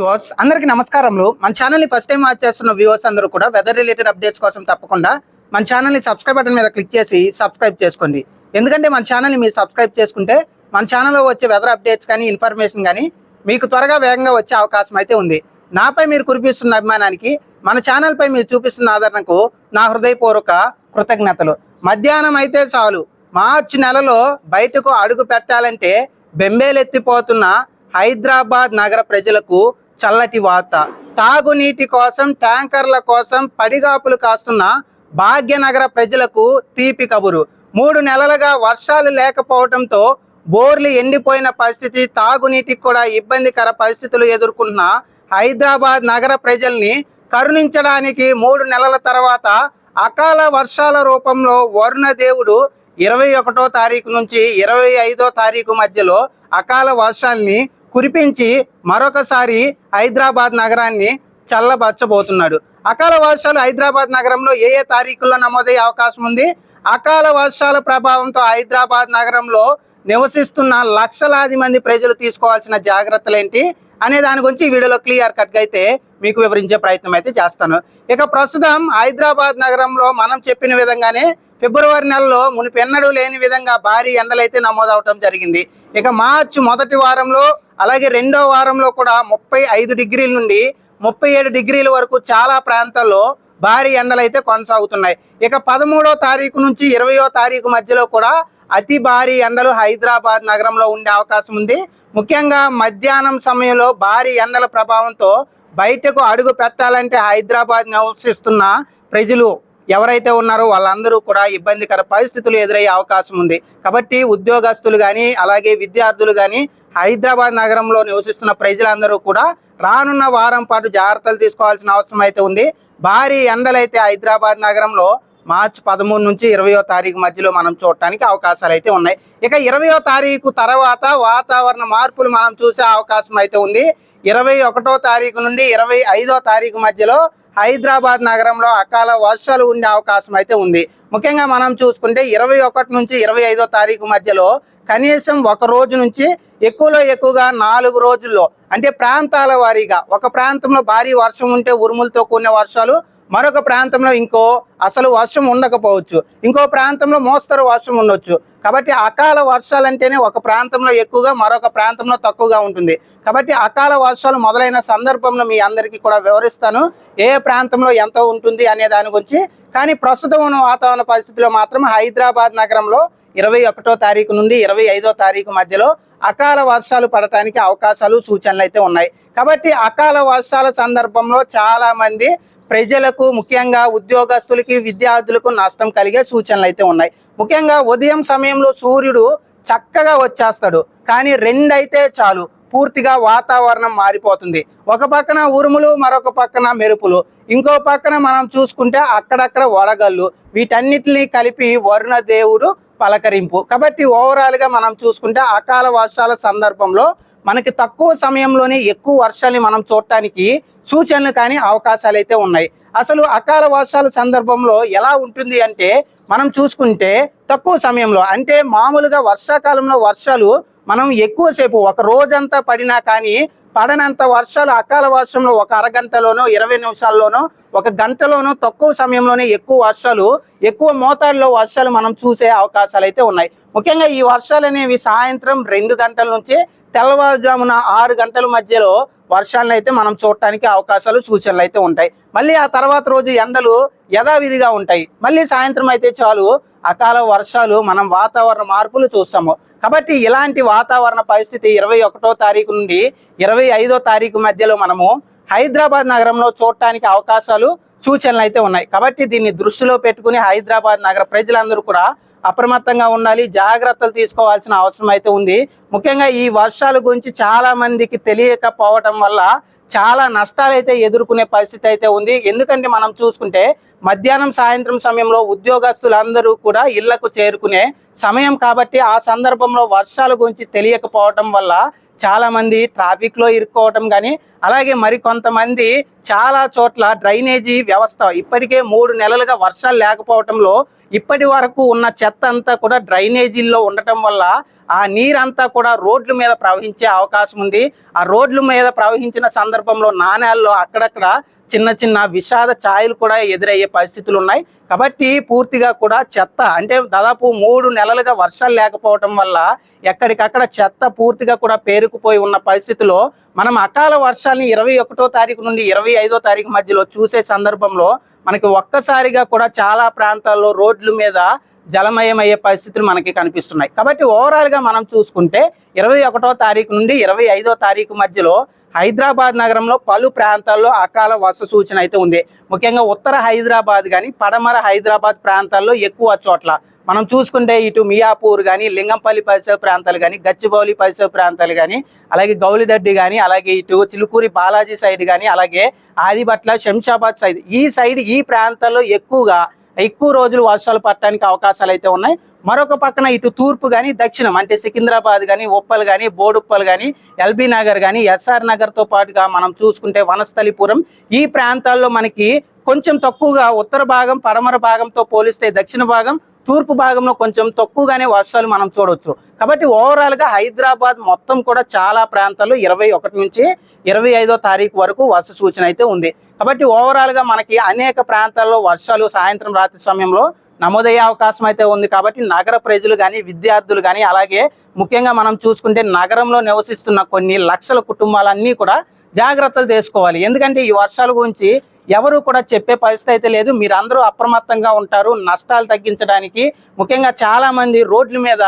Viewers అందరికీ నమస్కారములు. మన ఛానల్ని ఫస్ట్ టైం వాచ్ చేస్తున్న వ్యూవర్స్ అందరూ కూడా వెదర్ రిలేటెడ్ అప్డేట్స్ కోసం తప్పకుండా మన ఛానల్ని సబ్స్క్రైబ్ బటన్ మీద క్లిక్ చేసి సబ్స్క్రైబ్ చేసుకోండి. ఎందుకంటే మన ఛానల్ని మీరు సబ్స్క్రైబ్ చేసుకుంటే మన ఛానల్లో వచ్చే వెదర్ అప్డేట్స్ కానీ ఇన్ఫర్మేషన్ కానీ మీకు త్వరగా వేగంగా వచ్చే అవకాశం అయితే ఉంది. నాపై మీరు కురిపిస్తున్న అభిమానానికి మన ఛానల్పై మీరు చూపిస్తున్న ఆదరణకు నా హృదయపూర్వక కృతజ్ఞతలు. మధ్యాహ్నం అయితే చాలు. మార్చి నెలలో బయటకు అడుగు పెట్టాలంటే బెంబేలెత్తిపోతున్న హైదరాబాద్ నగర ప్రజలకు చల్లటి వార్త. తాగునీటి కోసం ట్యాంకర్ల కోసం పడిగాపులు కాస్తున్న భాగ్యనగర ప్రజలకు తీపి కబురు. మూడు నెలలుగా వర్షాలు లేకపోవడంతో బోర్లు ఎండిపోయిన పరిస్థితి తాగునీటికి కూడా ఇబ్బందికర పరిస్థితులు ఎదుర్కొంటున్న హైదరాబాద్ నగర ప్రజల్ని కరుణించడానికి మూడు నెలల తర్వాత అకాల వర్షాల రూపంలో వరుణ దేవుడు ఇరవై ఒకటో తారీఖు నుంచి ఇరవై ఐదో తారీఖు మధ్యలో అకాల వర్షాల్ని కురిపించి మరొకసారి హైదరాబాద్ నగరాన్ని చల్లబరచబోతున్నాడు. అకాల వర్షాలు హైదరాబాద్ నగరంలో ఏ ఏ తారీఖుల్లో నమోదయ్యే అవకాశం ఉంది? అకాల వర్షాల ప్రభావంతో హైదరాబాద్ నగరంలో నివసిస్తున్న లక్షలాది మంది ప్రజలు తీసుకోవాల్సిన జాగ్రత్తలు ఏంటి అనే దాని గురించి ఈ వీడియోలో క్లియర్ కట్గా అయితే మీకు వివరించే ప్రయత్నం అయితే చేస్తాను. ఇక ప్రస్తుతం హైదరాబాద్ నగరంలో మనం చెప్పిన విధంగానే ఫిబ్రవరి నెలలో మునిపెన్నడూ లేని విధంగా భారీ ఎండలైతే నమోదవటం జరిగింది. ఇక మార్చి మొదటి వారంలో అలాగే రెండో వారంలో కూడా ముప్పై ఐదు డిగ్రీల నుండి ముప్పై ఏడు డిగ్రీల వరకు చాలా ప్రాంతాల్లో భారీ ఎండలు అయితే కొనసాగుతున్నాయి. ఇక పదమూడో తారీఖు నుంచి ఇరవయో తారీఖు మధ్యలో కూడా అతి భారీ ఎండలు హైదరాబాద్ నగరంలో ఉండే అవకాశం ఉంది. ముఖ్యంగా మధ్యాహ్నం సమయంలో భారీ ఎండల ప్రభావంతో బయటకు అడుగు పెట్టాలంటే హైదరాబాద్ నివసిస్తున్న ప్రజలు ఎవరైతే ఉన్నారో వాళ్ళందరూ కూడా ఇబ్బందికర పరిస్థితులు ఎదురయ్యే అవకాశం ఉంది. కాబట్టి ఉద్యోగస్తులు కానీ అలాగే విద్యార్థులు కానీ హైదరాబాద్ నగరంలో నివసిస్తున్న ప్రజలందరూ కూడా రానున్న వారం పాటు జాగ్రత్తలు తీసుకోవాల్సిన అవసరం అయితే ఉంది. భారీ ఎండలైతే హైదరాబాద్ నగరంలో మార్చి పదమూడు నుంచి ఇరవయో తారీఖు మధ్యలో మనం చూడటానికి అవకాశాలు అయితే ఉన్నాయి. ఇక ఇరవయో తారీఖు తర్వాత వాతావరణ మార్పులు మనం చూసే అవకాశం అయితే ఉంది. ఇరవై ఒకటో తారీఖు నుండి ఇరవై ఐదో తారీఖు మధ్యలో హైదరాబాద్ నగరంలో అకాల వర్షాలు ఉండే అవకాశం అయితే ఉంది. ముఖ్యంగా మనం చూసుకుంటే ఇరవై ఒకటి నుంచి ఇరవై ఐదో తారీఖు మధ్యలో కనీసం ఒక రోజు నుంచి ఎక్కువలో ఎక్కువగా నాలుగు రోజుల్లో అంటే ప్రాంతాల వారీగా ఒక ప్రాంతంలో భారీ వర్షం ఉంటే ఉరుములతో కూడిన వర్షాలు మరొక ప్రాంతంలో ఇంకో అసలు వర్షం ఉండకపోవచ్చు ఇంకో ప్రాంతంలో మోస్తరు వర్షం ఉండొచ్చు. కాబట్టి అకాల వర్షాలు అంటేనే ఒక ప్రాంతంలో ఎక్కువగా మరొక ప్రాంతంలో తక్కువగా ఉంటుంది. కాబట్టి అకాల వర్షాలు మొదలైన సందర్భంలో మీ అందరికీ కూడా వివరిస్తాను ఏ ప్రాంతంలో ఎంత ఉంటుంది అనే దాని గురించి. కానీ ప్రస్తుతం ఉన్న వాతావరణ పరిస్థితిలో మాత్రం హైదరాబాద్ నగరంలో ఇరవై ఒకటో తారీఖు నుండి ఇరవై ఐదో తారీఖు మధ్యలో అకాల వర్షాలు పడటానికి అవకాశాలు సూచనలు అయితే ఉన్నాయి. కాబట్టి అకాల వర్షాల సందర్భంలో చాలామంది ప్రజలకు ముఖ్యంగా ఉద్యోగస్తులకి విద్యార్థులకు నష్టం కలిగే సూచనలు అయితే ఉన్నాయి. ముఖ్యంగా ఉదయం సమయంలో సూర్యుడు చక్కగా వచ్చేస్తాడు. కానీ రెండైతే చాలు. పూర్తిగా వాతావరణం మారిపోతుంది. ఒక పక్కన ఉరుములు మరొక పక్కన మెరుపులు. ఇంకో పక్కన మనం చూసుకుంటే అక్కడక్కడ వడగళ్ళు. వీటన్నిటిని కలిపి వరుణ దేవుడు పలకరింపు. కాబట్టి ఓవరాల్గా మనం చూసుకుంటే అకాల వర్షాల సందర్భంలో మనకి తక్కువ సమయంలోనే ఎక్కువ వర్షాన్ని మనం చూడటానికి సూచనలు కానీ అవకాశాలు అయితే ఉన్నాయి. అసలు అకాల వర్షాల సందర్భంలో ఎలా ఉంటుంది అంటే మనం చూసుకుంటే తక్కువ సమయంలో అంటే మామూలుగా వర్షాకాలంలో వర్షాలు మనం ఎక్కువసేపు ఒక రోజంతా పడినా కానీ పడనంత వర్షాలు అకాల వర్షంలో ఒక అరగంటలోనో ఇరవై నిమిషాల్లోనో ఒక గంటలోనో తక్కువ సమయంలోనే ఎక్కువ వర్షాలు ఎక్కువ మోతాదులో వర్షాలు మనం చూసే అవకాశాలు అయితే ఉన్నాయి. ముఖ్యంగా ఈ వర్షాలు అనేవి సాయంత్రం రెండు గంటల నుంచి తెల్లవారుజామున ఆరు గంటల మధ్యలో వర్షాలను అయితే మనం చూడటానికి అవకాశాలు సూచనలు అయితే ఉంటాయి. మళ్ళీ ఆ తర్వాత రోజు ఎండలు యథావిధిగా ఉంటాయి. మళ్ళీ సాయంత్రం అయితే చాలు అకాల వర్షాలు మనం వాతావరణ మార్పులు చూస్తాము. కాబట్టి ఇలాంటి వాతావరణ పరిస్థితి ఇరవై ఒకటో తారీఖు నుండి ఇరవై ఐదో తారీఖు మధ్యలో మనము హైదరాబాద్ నగరంలో చూడటానికి అవకాశాలు సూచనలు అయితే ఉన్నాయి. కాబట్టి దీన్ని దృష్టిలో పెట్టుకుని హైదరాబాద్ నగర ప్రజలందరూ కూడా అప్రమత్తంగా ఉండాలి జాగ్రత్తలు తీసుకోవాల్సిన అవసరం అయితే ఉంది. ముఖ్యంగా ఈ వర్షాల గురించి చాలా మందికి తెలియకపోవటం వల్ల చాలా నష్టాలు అయితే ఎదుర్కొనే పరిస్థితి అయితే ఉంది. ఎందుకంటే మనం చూసుకుంటే మధ్యాహ్నం సాయంత్రం సమయంలో ఉద్యోగస్తులందరూ కూడా ఇళ్ళకు చేరుకునే సమయం కాబట్టి ఆ సందర్భంలో వర్షాల గురించి తెలియకపోవటం వల్ల చాలామంది ట్రాఫిక్లో ఇరుక్కోవటం కానీ అలాగే మరి కొంతమంది చాలా చోట్ల డ్రైనేజీ వ్యవస్థ ఇప్పటికే మూడు నెలలుగా వర్షాలు లేకపోవటంలో ఇప్పటి వరకు ఉన్న చెత్త అంతా కూడా డ్రైనేజీల్లో ఉండటం వల్ల ఆ నీరంతా కూడా రోడ్ల మీద ప్రవహించే అవకాశం ఉంది. ఆ రోడ్ల మీద ప్రవహించిన సందర్భంలో నాణ్యాల్లో అక్కడక్కడ చిన్న చిన్న విషాద ఛాయలు కూడా ఎదురయ్యే పరిస్థితులు ఉన్నాయి. కాబట్టి పూర్తిగా కూడా చెత్త అంటే దాదాపు మూడు నెలలుగా వర్షాలు లేకపోవటం వల్ల ఎక్కడికక్కడ చెత్త పూర్తిగా కూడా పేరుకుపోయి ఉన్న పరిస్థితిలో మనం అకాల వర్షాలని ఇరవై ఒకటో తారీఖు నుండి ఇరవై ఐదో తారీఖు మధ్యలో చూసే సందర్భంలో మనకి ఒక్కసారిగా కూడా చాలా ప్రాంతాల్లో రోడ్ల మీద జలమయమయ్యే పరిస్థితులు మనకి కనిపిస్తున్నాయి. కాబట్టి ఓవరాల్గా మనం చూసుకుంటే ఇరవై ఒకటో తారీఖు నుండి ఇరవై ఐదో తారీఖు మధ్యలో హైదరాబాద్ నగరంలో పలు ప్రాంతాల్లో అకాల వర్ష సూచన అయితే ఉంది. ముఖ్యంగా ఉత్తర హైదరాబాద్ కానీ పడమర హైదరాబాద్ ప్రాంతాల్లో ఎక్కువ చోట్ల మనం చూసుకుంటే ఇటు మియాపూర్ కానీ లింగంపల్లి పరిసర ప్రాంతాలు కానీ గచ్చిబౌలి పరిసర ప్రాంతాలు కానీ అలాగే గౌలిదడ్డి కానీ అలాగే ఇటు చిలుకూరి బాలాజీ సైడ్ కానీ అలాగే ఆదిబట్ల శంషాబాద్ సైడ్ ఈ సైడ్ ఈ ప్రాంతాల్లో ఎక్కువగా ఎక్కువ రోజులు వర్షాలు పడటానికి అవకాశాలు అయితే ఉన్నాయి. మరొక పక్కన ఇటు తూర్పు కానీ దక్షిణం అంటే సికింద్రాబాద్ కానీ ఉప్పల్ కానీ బోడుప్పల్ కానీ ఎల్బీ నగర్ కానీ ఎస్ఆర్ నగర్తో పాటుగా మనం చూసుకుంటే వనస్థలిపురం ఈ ప్రాంతాల్లో మనకి కొంచెం తక్కువగా ఉత్తర భాగం పడమర భాగంతో పోలిస్తే దక్షిణ భాగం తూర్పు భాగంలో కొంచెం తక్కువగానే వర్షాలు మనం చూడవచ్చు కాబట్టి ఓవరాల్గా హైదరాబాద్ మొత్తం కూడా చాలా ప్రాంతాలు ఇరవై ఒకటి నుంచి ఇరవై ఐదో తారీఖు వరకు వర్ష సూచన అయితే ఉంది. కాబట్టి ఓవరాల్గా మనకి అనేక ప్రాంతాల్లో వర్షాలు సాయంత్రం రాత్రి సమయంలో నమోదయ్యే అవకాశం అయితే ఉంది కాబట్టి నగర ప్రజలు కానీ విద్యార్థులు కానీ అలాగే ముఖ్యంగా మనం చూసుకుంటే నగరంలో నివసిస్తున్న కొన్ని లక్షల కుటుంబాలన్నీ కూడా జాగ్రత్తలు తీసుకోవాలి. ఎందుకంటే ఈ వర్షాల గురించి ఎవరు కూడా చెప్పే పరిస్థితి అయితే లేదు. మీరందరూ అప్రమత్తంగా ఉంటారు. నష్టాలు తగ్గించడానికి ముఖ్యంగా చాలామంది రోడ్ల మీద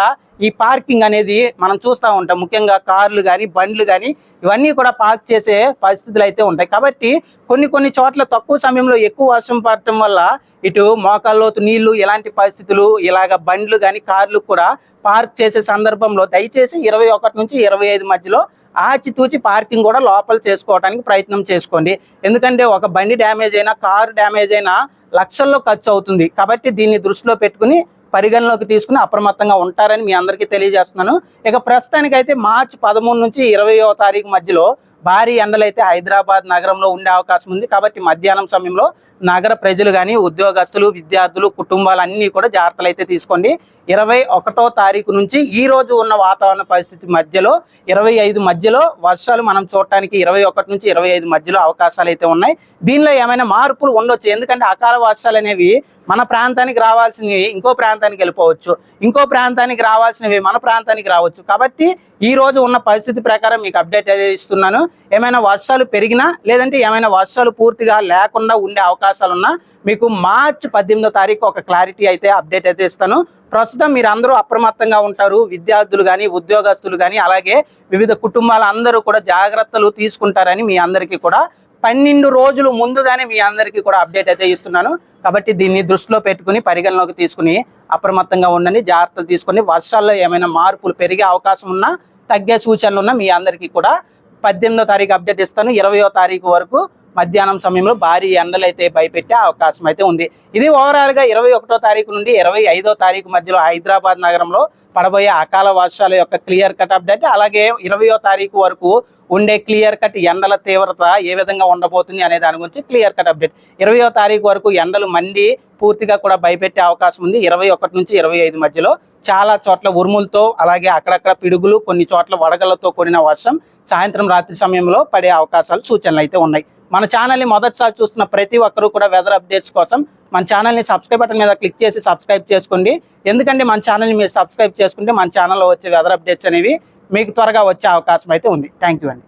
ఈ పార్కింగ్ అనేది మనం చూస్తూ ఉంటాం. ముఖ్యంగా కార్లు కానీ బండ్లు కానీ ఇవన్నీ కూడా పార్క్ చేసే పరిస్థితులు అయితే ఉంటాయి. కాబట్టి కొన్ని కొన్ని చోట్ల తక్కువ సమయంలో ఎక్కువ వర్షం పడటం వల్ల ఇటు మోకాల్లోతు నీళ్ళు ఇలాంటి పరిస్థితులు ఇలాగ బండ్లు కానీ కార్లు కూడా పార్క్ చేసే సందర్భంలో దయచేసి ఇరవై ఒకటి నుంచి ఇరవై ఐదు మధ్యలో ఆచితూచి పార్కింగ్ కూడా లోపల చేసుకోవడానికి ప్రయత్నం చేసుకోండి. ఎందుకంటే ఒక బండి డ్యామేజ్ అయినా కారు డ్యామేజ్ అయినా లక్షల్లో ఖర్చు అవుతుంది. కాబట్టి దీన్ని దృష్టిలో పెట్టుకుని పరిగణలోకి తీసుకుని అప్రమత్తంగా ఉంటారని మీ అందరికీ తెలియజేస్తున్నాను. ఇక ప్రస్తుతానికైతే మార్చి పదమూడు నుంచి ఇరవయో తారీఖు మధ్యలో భారీ ఎండలైతే హైదరాబాద్ నగరంలో ఉండే అవకాశం ఉంది. కాబట్టి మధ్యాహ్నం సమయంలో నగర ప్రజలు కానీ ఉద్యోగస్తులు విద్యార్థులు కుటుంబాలు అన్నీ కూడా జాగ్రత్తలు అయితే తీసుకోండి. ఇరవై ఒకటో తారీఖు నుంచి ఈ రోజు ఉన్న వాతావరణ పరిస్థితి మధ్యలో ఇరవై ఐదు మధ్యలో వర్షాలు మనం చూడటానికి ఇరవై ఒకటి నుంచి ఇరవై ఐదు మధ్యలో అవకాశాలు అయితే ఉన్నాయి. దీనిలో ఏమైనా మార్పులు ఉండొచ్చు? ఎందుకంటే అకాల వర్షాలు అనేవి మన ప్రాంతానికి రావాల్సినవి ఇంకో ప్రాంతానికి వెళ్ళిపోవచ్చు ఇంకో ప్రాంతానికి రావాల్సినవి మన ప్రాంతానికి రావచ్చు. కాబట్టి ఈ రోజు ఉన్న పరిస్థితి ప్రకారం మీకు అప్డేట్ అయితే ఇస్తున్నాను. ఏమైనా వర్షాలు పెరిగినా లేదంటే ఏమైనా వర్షాలు పూర్తిగా లేకుండా ఉండే అవకాశాలు ఉన్నా మీకు మార్చి పద్దెనిమిదో తారీఖు ఒక క్లారిటీ అయితే అప్డేట్ అయితే ఇస్తాను. ప్రస్తుతం మీరు అందరూ అప్రమత్తంగా ఉంటారు. విద్యార్థులు కానీ ఉద్యోగస్తులు కానీ అలాగే వివిధ కుటుంబాల అందరూ కూడా జాగ్రత్తలు తీసుకుంటారని మీ అందరికీ కూడా పన్నెండు రోజులు ముందుగానే మీ అందరికీ కూడా అప్డేట్ అయితే ఇస్తున్నాను. కాబట్టి దీన్ని దృష్టిలో పెట్టుకుని పరిగణలోకి తీసుకుని అప్రమత్తంగా ఉండండి జాగ్రత్తలు తీసుకొని వర్షాల్లో ఏమైనా మార్పులు పెరిగే అవకాశం ఉన్నా తగ్గే సూచనలు ఉన్నా మీ అందరికీ కూడా పద్దెనిమిదో తారీఖు అప్డేట్ ఇస్తాను. ఇరవయో తారీఖు వరకు మధ్యాహ్నం సమయంలో భారీ ఎండలు అయితే భయపెట్టే అవకాశం అయితే ఉంది. ఇది ఓవరాల్గా ఇరవై ఒకటో తారీఖు నుండి ఇరవై ఐదో తారీఖు మధ్యలో హైదరాబాద్ నగరంలో పడబోయే అకాల వర్షాల యొక్క క్లియర్ కట్ అప్డేట్. అలాగే ఇరవయో తారీఖు వరకు ఉండే క్లియర్ కట్ ఎండల తీవ్రత ఏ విధంగా ఉండబోతుంది అనే దాని గురించి క్లియర్ కట్ అప్డేట్. ఇరవయో తారీఖు వరకు ఎండలు మండి పూర్తిగా కూడా భయపెట్టే అవకాశం ఉంది. ఇరవై ఒకటి నుంచి ఇరవై ఐదు మధ్యలో చాలా చోట్ల ఉరుములతో అలాగే అక్కడక్కడ పిడుగులు కొన్ని చోట్ల వడగళ్ళతో కూడిన వర్షం సాయంత్రం రాత్రి సమయంలో పడే అవకాశాలు సూచనలు అయితే ఉన్నాయి. మన ఛానల్ని మొదటిసారి చూస్తున్న ప్రతి ఒక్కరూ కూడా వెదర్ అప్డేట్స్ కోసం మన ఛానల్ని సబ్స్క్రైబ్ బటన్ మీద క్లిక్ చేసి సబ్స్క్రైబ్ చేసుకోండి. ఎందుకంటే మన ఛానల్ని మీరు సబ్స్క్రైబ్ చేసుకుంటే మన ఛానల్లో వచ్చే వెదర్ అప్డేట్స్ అనేవి మీకు త్వరగా వచ్చే అవకాశం అయితే ఉంది. థ్యాంక్ యూ అండి.